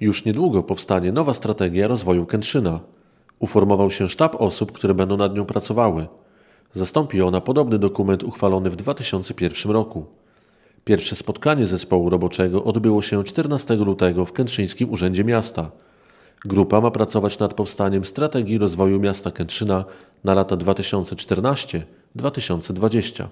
Już niedługo powstanie nowa strategia rozwoju Kętrzyna. Uformował się sztab osób, które będą nad nią pracowały. Zastąpi ona podobny dokument uchwalony w 2001 roku. Pierwsze spotkanie zespołu roboczego odbyło się 14 lutego w Kętrzyńskim Urzędzie Miasta. Grupa ma pracować nad powstaniem strategii rozwoju miasta Kętrzyna na lata 2014-2020.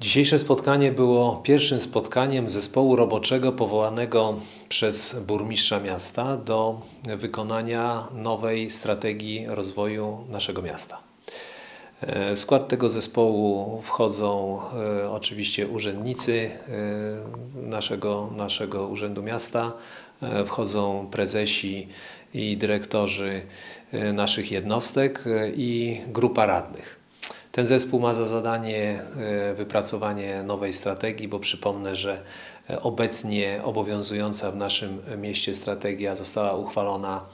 Dzisiejsze spotkanie było pierwszym spotkaniem zespołu roboczego powołanego przez burmistrza miasta do wykonania nowej strategii rozwoju naszego miasta. W skład tego zespołu wchodzą e, oczywiście urzędnicy e, naszego, naszego Urzędu Miasta, e, wchodzą prezesi i dyrektorzy naszych jednostek i grupa radnych. Ten zespół ma za zadanie e, wypracowanie nowej strategii, bo przypomnę, że e, obecnie obowiązująca w naszym mieście strategia została uchwalona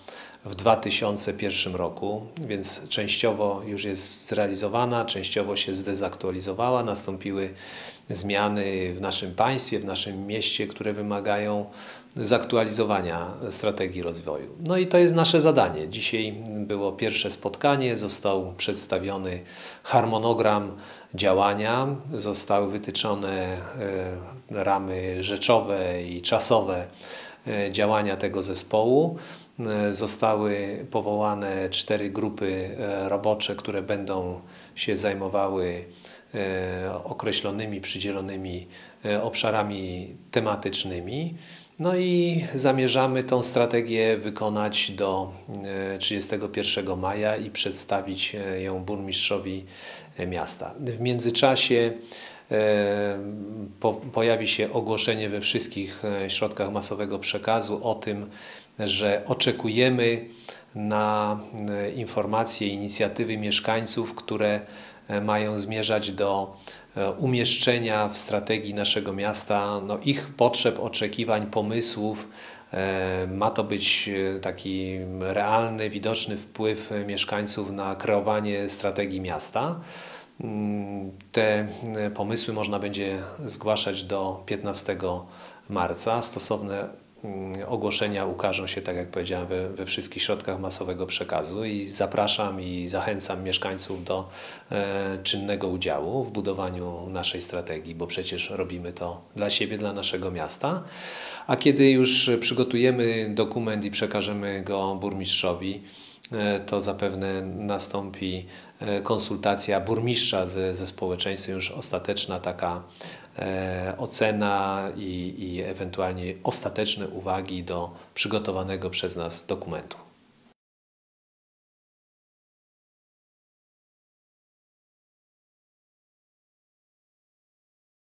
w 2001 roku, więc częściowo już jest zrealizowana, częściowo się zdezaktualizowała. Nastąpiły zmiany w naszym państwie, w naszym mieście, które wymagają zaktualizowania strategii rozwoju. No i to jest nasze zadanie. Dzisiaj było pierwsze spotkanie, został przedstawiony harmonogram działania, zostały wytyczone e, ramy rzeczowe i czasowe e, działania tego zespołu. E, zostały powołane cztery grupy robocze, które będą się zajmowały określonymi, przydzielonymi obszarami tematycznymi. No i zamierzamy tą strategię wykonać do 31 e, maja i przedstawić e, ją burmistrzowi e, miasta. W międzyczasie pojawi się ogłoszenie we wszystkich środkach masowego przekazu o tym, że oczekujemy na informacje, inicjatywy mieszkańców, które mają zmierzać do E, umieszczenia w strategii naszego miasta no, ich potrzeb, oczekiwań, pomysłów. E, ma to być e, taki realny, widoczny wpływ mieszkańców na kreowanie strategii miasta. Te pomysły można będzie zgłaszać do 15 marca. Stosowne Mm, ogłoszenia ukażą się, tak jak powiedziałem, we, we, wszystkich środkach masowego przekazu i zapraszam i zachęcam mieszkańców do e, czynnego udziału w budowaniu naszej strategii, bo przecież robimy to dla siebie, dla naszego miasta. A kiedy już przygotujemy dokument i przekażemy go burmistrzowi, e, to zapewne nastąpi e, konsultacja burmistrza ze, ze społeczeństwem, już ostateczna taka E, ocena i, i ewentualnie ostateczne uwagi do przygotowanego przez nas dokumentu.